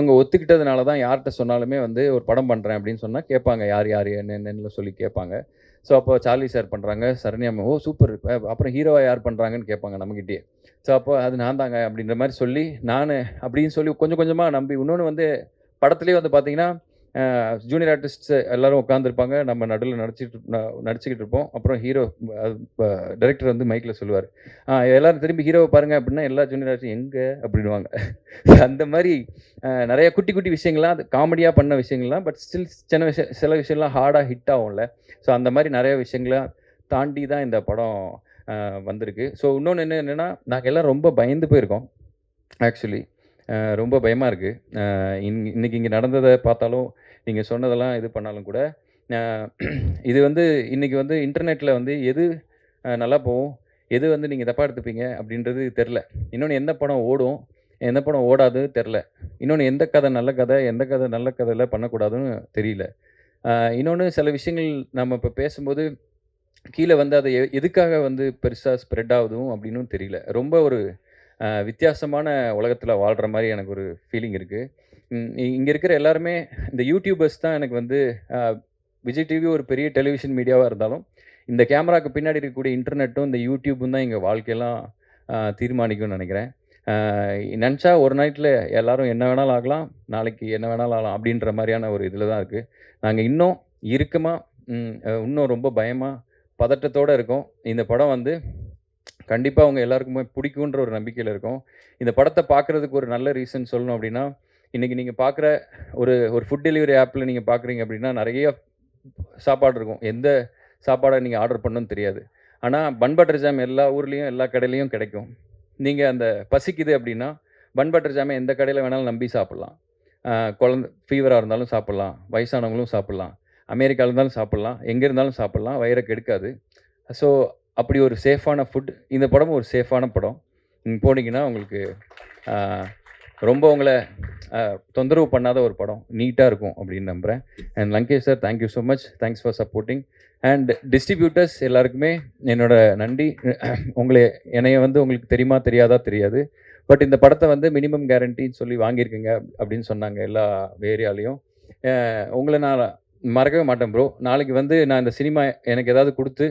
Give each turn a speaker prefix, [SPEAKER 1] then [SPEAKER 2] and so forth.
[SPEAKER 1] இவங்க ஒத்துக்கிட்டதுனால தான் யார்கிட்ட சொன்னாலுமே வந்து ஒரு படம் பண்ணுறேன் அப்படின்னு சொன்னால் கேட்பாங்க. யார் யார் என்ன சொல்லி கேட்பாங்க. ஸோ அப்போ சார்லி சார் பண்ணுறாங்க சரண்யாமா ஓ சூப்பர் அப்புறம் ஹீரோவாக யார் பண்ணுறாங்கன்னு கேட்பாங்க நம்மகிட்டயே. ஸோ அப்போ அது நான் தாங்க அப்படின்ற மாதிரி சொல்லி நான் அப்படின்னு சொல்லி கொஞ்சம் கொஞ்சமாக நம்பி இன்னொன்று வந்து படத்துலேயே வந்து பார்த்தீங்கன்னா ஜூனியர் ஆர்டிஸ்ட்ஸ் எல்லோரும் உட்காந்துருப்பாங்க நம்ம நடுவில் நடிச்சிட்டு நடிச்சுக்கிட்டு இருப்போம். அப்புறம் ஹீரோ டைரக்டர் வந்து மைக்கில் சொல்லுவார். எல்லோரும் திரும்பி ஹீரோவை பாருங்கள் அப்படின்னா எல்லா ஜூனியர் ஆர்டிஸ்ட் எங்கே? அப்படின்வாங்க அந்த மாதிரி நிறைய குட்டி குட்டி விஷயங்கள்லாம் அது காமெடியாக பண்ண விஷயங்கள்லாம் பட் ஸ்டில் சின்ன விஷயம் சில விஷயம்லாம் ஹார்டாக ஹிட் ஆகும்ல. ஸோ அந்த மாதிரி நிறைய விஷயங்களாம் தாண்டி தான் இந்த படம் வந்திருக்கு. ஸோ இன்னொன்று என்ன என்னென்னா நாங்கள் எல்லாம் ரொம்ப பயந்து போயிருக்கோம் ஆக்சுவலி ரொம்ப பயமாக இருக்குது இன் இன்னைக்கு இங்கே நடந்ததை பார்த்தாலும் நீங்கள் சொன்னதெல்லாம் இது பண்ணாலும் கூட இது வந்து இன்றைக்கி வந்து இன்டர்நெட்டில் வந்து எது நல்லா போகும் எது வந்து நீங்கள் தப்பாக எடுத்துப்பீங்க அப்படின்றது தெரில இன்னொன்று எந்த படம் ஓடும் எந்த படம் ஓடாது தெரில இன்னொன்று எந்த கதை நல்ல கதை எந்த கதை நல்ல கதையில் பண்ணக்கூடாதுன்னு தெரியல. இன்னொன்று சில விஷயங்கள் நம்ம இப்போ பேசும்போது கீழே வந்து அதை எ- எதுக்காக வந்து பெருசாக ஸ்ப்ரெட் ஆகுதும் அப்படின்னும் தெரியல. ரொம்ப ஒரு வித்தியாசமான உலகத்தில் வாழ்கிற மாதிரி எனக்கு ஒரு ஃபீலிங் இருக்குது இங்கே இருக்கிற எல்லாருமே இந்த யூடியூபர்ஸ் தான் எனக்கு வந்து விஜய் டிவி ஒரு பெரிய டெலிவிஷன் மீடியாவாக இருந்தாலும் இந்த கேமராக்கு பின்னாடி இருக்கக்கூடிய இன்டர்நெட்டும் இந்த யூடியூப்பும் தான் எங்கள் வாழ்க்கையெல்லாம் தீர்மானிக்கும்னு நினைக்கிறேன். நினச்சா ஒரு நைட்டில் எல்லோரும் என்ன வேணாலும் ஆகலாம் நாளைக்கு என்ன வேணாலும் ஆகலாம் அப்படின்ற மாதிரியான ஒரு இதில் தான் இருக்குது நாங்கள் இன்னும் இறுக்கமாக இன்னும் ரொம்ப பயமாக பதட்டத்தோடு இருக்கோம். இந்த படம் வந்து கண்டிப்பாக அவங்க எல்லாருக்குமே பிடிக்குன்ற ஒரு நம்பிக்கையில் இருக்கும். இந்த படத்தை பார்க்குறதுக்கு ஒரு நல்ல ரீசன் சொல்லணும் அப்படின்னா இன்றைக்கி நீங்கள் பார்க்குற ஒரு ஒரு ஃபுட் டெலிவரி ஆப்பில் நீங்கள் பார்க்குறீங்க அப்படின்னா நிறைய சாப்பாடு இருக்கும். எந்த சாப்பாடை நீங்கள் ஆர்டர் பண்ணணும்னு தெரியாது. ஆனால் பன் பட்டர் ஜாம் எல்லா ஊர்லேயும் எல்லா கடையிலையும் கிடைக்கும். நீங்கள் அந்த பசிக்குது அப்படின்னா பன் பட்டர் ஜாமை எந்த கடையில் வேணாலும் நம்பி சாப்பிட்லாம். குழந்த ஃபீவராக இருந்தாலும் சாப்பிட்லாம். வயசானவங்களும் சாப்பிட்லாம். அமெரிக்காவில் இருந்தாலும் சாப்பிட்லாம். எங்கே இருந்தாலும் சாப்பிட்லாம். வயிறை கெடுக்காது. ஸோ அப்படி ஒரு சேஃபான ஃபுட் இந்த படமும் ஒரு சேஃபான படம். நீங்கள் போனீங்கன்னா உங்களுக்கு ரொம்ப உங்களை தொந்தரவு பண்ணாத ஒரு படம். நீட்டாக இருக்கும் அப்படின்னு நம்புகிறேன் and Lankesh sir thank you so much thanks for supporting and distributors எல்லாருக்குமே என்னோட நன்றி. உங்களை என்னைய வந்து உங்களுக்கு தெரியுமா தெரியாதா தெரியாது. பட் இந்த படத்தை வந்து மினிமம் கேரண்டின்னு சொல்லி வாங்கியிருக்கீங்க அப்படின்னு சொன்னாங்க எல்லா ஏரியாலையும் உங்களை நான் மறக்கவே மாட்டேன் ப்ரோ நாளைக்கு வந்து நான் இந்த சினிமா எனக்கு ஏதாவது கொடுத்து